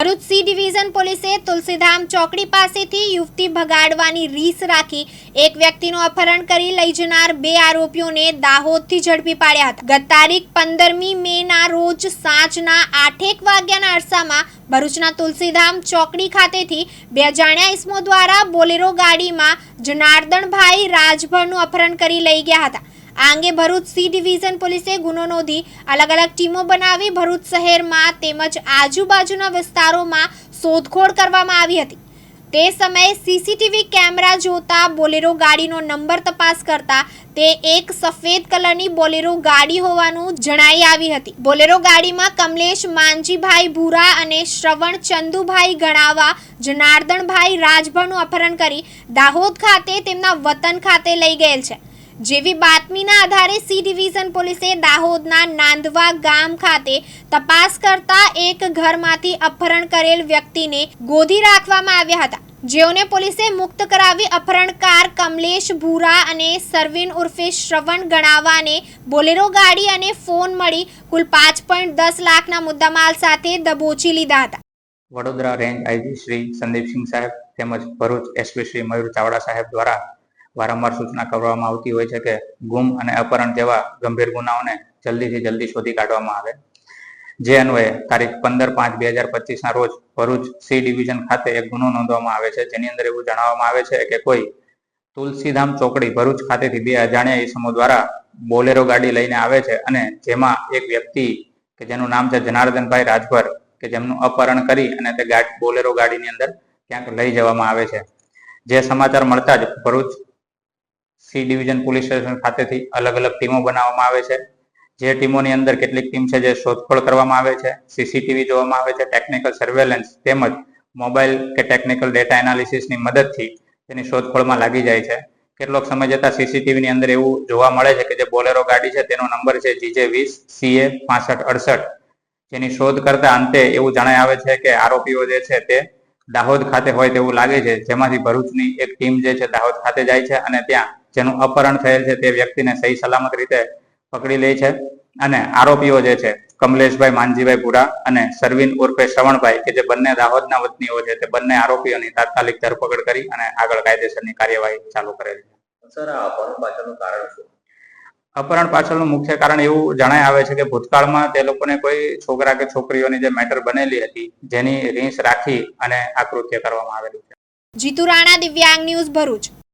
Bharuch C division પોલીસે તુલસીધામ ચોકડી પાસેથી યુવતી ભગાડવાની રીસ રાખી એક વ્યક્તિનું અપહરણ કરી લઈ જનાર બે આરોપીઓને દાહોદથી ઝડપી પાડ્યા હતા. ગત તારીખ પંદરમી મેના રોજ સાંજના આઠેક વાગ્યાના અરસામાં ભરૂચના તુલસીધામ ચોકડી ખાતેથી બે અજાણ્યા ઇસમો દ્વારા બોલેરો ગાડીમાં જનાર્દનભાઈ રાજભરનું અપહરણ કરી લઈ ગયા હતા. આ અંગે ભરૂચ સી ડિવિઝન પોલીસે ગુનો નોંધી અલગ અલગ ટીમો બનાવી ભરૂચ શહેરમાં તેમજ આજુબાજુના વિસ્તારોમાં શોધખોળ કરવામાં આવી હતી. તે સમયે સીસીટીવી કેમેરા જોતા બોલેરો ગાડીનો નંબર તપાસ કરતા તે એક સફેદ કલરની બોલેરો ગાડી હોવાનું જણાઈ આવી હતી. બોલેરો ગાડીમાં કમલેશ માનજીભાઈ ભૂરા અને શ્રવણ ચંદુભાઈ ગણાવા જનાર્દનભાઈ રાજભરનું અપહરણ કરી દાહોદ ખાતે તેમના વતન ખાતે લઈ ગયેલ છે. જેવી બાતમીના આધારે સી ડિવિઝન પોલીસે દાહોદના નાંદવા ગામ ખાતે તપાસ કરતા એક ઘરમાંથી અપહરણ કરેલ વ્યક્તિને ગોધી રાખવામાં આવ્યા હતા. જેઓને પોલીસે મુક્ત કરાવી અપહરણકાર કમલેશ ભૂરા અને સરવિન ઉર્ફે શ્રવણ ગણાવાને બોલેરો ગાડી અને ફોન મળી કુલ પાંચ પોઈન્ટ દસ લાખના મુદ્દામાલ સાથે દબોચી લીધા હતા. વડોદરા રેન્જ આઈજી શ્રી સંદીપસિંહ સાહેબ તેમજ ભરૂચ એસપી શ્રી મયુર ચાવડા સાહેબ દ્વારા વારંવાર સૂચના કરવામાં આવતી હોય છે કે ગુમ અને અપહરણ જેવા ગંભીર ગુનાઓને જલ્દીથી જલ્દી શોધી કાઢવામાં આવે. જે અન્વયે તારીખ પંદર પાંચ બે હજાર પચીસના રોજ ભરૂચ સી ડિવિઝન ખાતે એક ગુનો નોંધવામાં આવે છે. જેની અંદર એવું જણાવવામાં આવે છે કે કોઈ તુલસીધામ ચોકડી ભરૂચ ખાતેથી બે અજાણ્યા ઈસમો દ્વારા બોલેરો ગાડી લઈને આવે છે અને જેમાં એક વ્યક્તિ કે જેનું નામ છે જનાર્દનભાઈ રાજભર કે જેમનું અપહરણ કરી અને તે ગાડી, બોલેરો ગાડીની અંદર ક્યાંક લઈ જવામાં આવે છે. જે સમાચાર મળતા જ Bharuch C division police station ખાતેથી અલગ અલગ ટીમો બનાવવામાં આવે છે. જે ટીમોની અંદર કેટલીક ટીમ છે જે શોધખોળ કરવામાં આવે છે, સીસીટીવી જોવામાં આવે છે, ટેકનિકલ સર્વેલન્સ તેમજ મોબાઈલ કે ટેકનિકલ ડેટા એનાલિસિસની મદદથી તેની શોધખોળમાં લાગી જાય છે. કેટલોક સમય જતાં સીસીટીવીની અંદર એવું જોવા મળે છે કે જે બોલેરો ગાડી છે તેનો નંબર છે જીજે વીસ, સીએ પાસઠ, અડસઠ. જેની શોધ કરતા અંતે એવું જણાય આવે છે કે આરોપીઓ જે છે તે દાહોદ ખાતે હોય તેવું લાગે છે. જેમાંથી ભરૂચની એક ટીમ જે છે દાહોદ ખાતે જાય છે અને ત્યાં જેનું અપહરણ થયેલ છે તે વ્યક્તિને સહી સલામત રીતે પકડી લે છે અને આરોપીઓ જે છે કમલેશભાઈ માનજીભાઈ ભુરા અને સરવીન ઉર્ફે શ્રવણભાઈ કે જે બંને દાહોદના વતનીઓ છે તે બંને આરોપીઓની તાત્કાલિક ધરપકડ કરી અને આગળ કાયદેસરની કાર્યવાહી ચાલુ કરેલ છે. સર આ અપહરણ પાછળનું કારણ શું? અપહરણ પાછળનું મુખ્ય કારણ એવું જણાય આવે છે કે ભૂતકાળમાં તે લોકોને કોઈ છોકરા કે છોકરીઓની જે મેટર બનેલી હતી જેની રીસ રાખી અને આ કૃત્ય કરવામાં આવેલું છે. જીતુ રાણા દિવ્યાંગ ન્યૂઝ ભરૂચ.